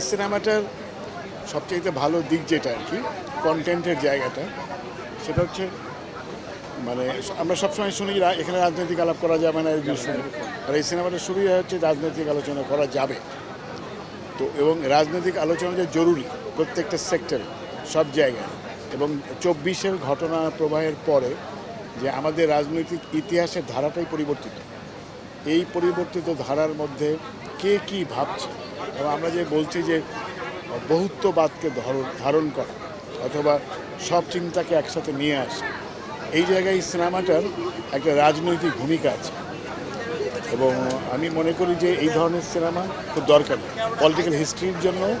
এই সিনেমাটার সবচেয়ে ভালো দিক যেটা আর কি কন্টেন্টের জায়গাটা সেটা হচ্ছে মানে আমরা সবসময় শুনি এখানে রাজনৈতিক আলাপ করা যাবে না এই শুনি আর এই সিনেমাটা শুরুই হচ্ছে রাজনৈতিক আলোচনা করা যাবে। তো এবং রাজনৈতিক আলোচনা যে জরুরি প্রত্যেকটা সেক্টরে সব জায়গায়। এবং চব্বিশের ঘটনা প্রবাহের পরে যে আমাদের রাজনৈতিক ইতিহাসের ধারাটাই পরিবর্তিত। এই পরিবর্তিত ধারার মধ্যে কে কি ভাবছে? এবং আমরা যে বলছি যে বহুত্ববাদকে ধর- ধারণ করা অথবা সব চিন্তাকে একসাথে নিয়ে আসা, এই জায়গায় এই সিনেমাটার একটা রাজনৈতিক ভূমিকা আছে। এবং আমি মনে করি যে এই ধরনের সিনেমা খুব দরকারি। পলিটিক্যাল হিস্ট্রির জন্য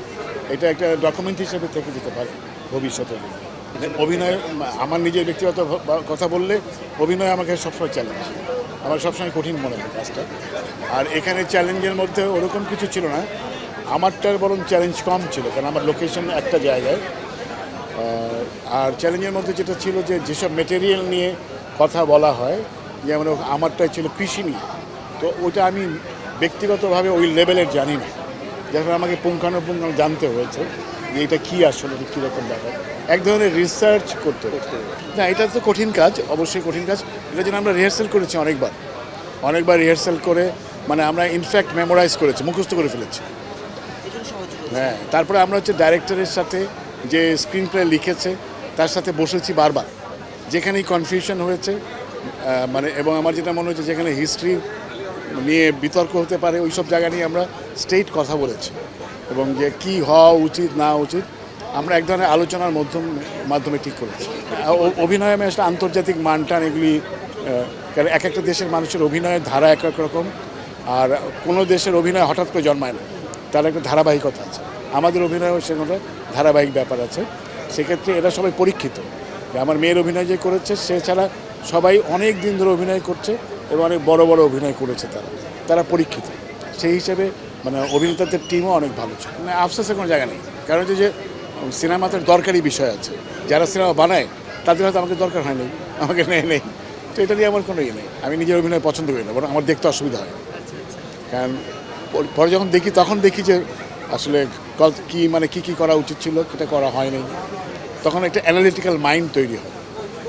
এটা একটা ডকুমেন্ট হিসেবে থেকে যেতে পারে ভবিষ্যতে মানে অভিনয়, আমার নিজের ব্যক্তিগত কথা বললে অভিনয় আমাকে সবসময় চ্যালেঞ্জ আমার সবসময় কঠিন মনে হয় কাজটা। আর এখানে চ্যালেঞ্জের মধ্যে ওরকম কিছু ছিল না। আমারটার বরং চ্যালেঞ্জ কম ছিল, কারণ আমার লোকেশন একটা জায়গায়। আর চ্যালেঞ্জের মধ্যে যেটা ছিল যে যেসব মেটেরিয়াল নিয়ে কথা বলা হয়, যেমন আমারটাই ছিল কৃষি নিয়ে, তো ওটা আমি ব্যক্তিগতভাবে ওই লেভেলের জানি না। যখন আমাকে পুঙ্খানুপুঙ্খ জানতে হয়েছে। যে এটা কী আসলে এটা কীরকম ব্যাপার? এক ধরনের রিসার্চ করতে না এটা তো কঠিন কাজ অবশ্যই কঠিন কাজ। এটার জন্য আমরা রিহার্সাল করেছি অনেকবার। অনেকবার রিহার্সাল করে মানে আমরা ইনফ্যাক্ট মেমোরাইজ করেছি মুখস্থ করে ফেলেছি। হ্যাঁ তারপরে আমরা হচ্ছে ডাইরেক্টরের সাথে যে স্ক্রিন প্লে লিখেছে তার সাথে বসেছি বারবার। যেখানেই কনফিউশন হয়েছে মানে এবং আমার যেটা মনে হচ্ছে যেখানে হিস্ট্রি নিয়ে বিতর্ক হতে পারে ওই সব জায়গা নিয়ে আমরা স্টেট কথা বলেছি। এবং যে কি হওয়া উচিত, না উচিত, আমরা এক ধরনের আলোচনার মাধ্যম, মাধ্যমে ঠিক করেছি। অভিনয়ে আমি আসলে আন্তর্জাতিক মানটান এগুলি কারণ এক একটা দেশের মানুষের অভিনয়ের ধারা এক এক রকম, আর কোনো দেশের অভিনয় হঠাৎ করে জন্মায় না, তার একটা ধারাবাহিকতা আছে। আমাদের অভিনয়ও সেখানে ধারাবাহিক ব্যাপার আছে। সেক্ষেত্রে এরা সবাই পরীক্ষিত আমার মেয়ের অভিনয় যে করেছে, সে ছাড়া সবাই অনেক দিন ধরে অভিনয় করছে এবং অনেক বড় বড় অভিনয় করেছে তারা। তারা পরীক্ষিত। সেই হিসেবে মানে অভিনেতাদের টিমও অনেক ভালো ছিল। মানে আফসোসের কোনো জায়গা নেই। কারণ হচ্ছে যে সিনেমাতে দরকারি বিষয় আছে। যারা সিনেমা বানায়, তাদের হয়তো আমাকে দরকার হয়নি। আমাকে নেই নেই। তো এটা নিয়ে আমার কোনো ইয়ে নেই। আমি নিজের অভিনয় পছন্দ করি না, বরং আমার দেখতে অসুবিধা হয়। কারণ পরে যখন দেখি, তখন দেখি যে, আসলে কি মানে কি কি করা উচিত ছিল, সেটা করা হয়নি। তখন একটা অ্যানালিটিক্যাল মাইন্ড তৈরি হয়।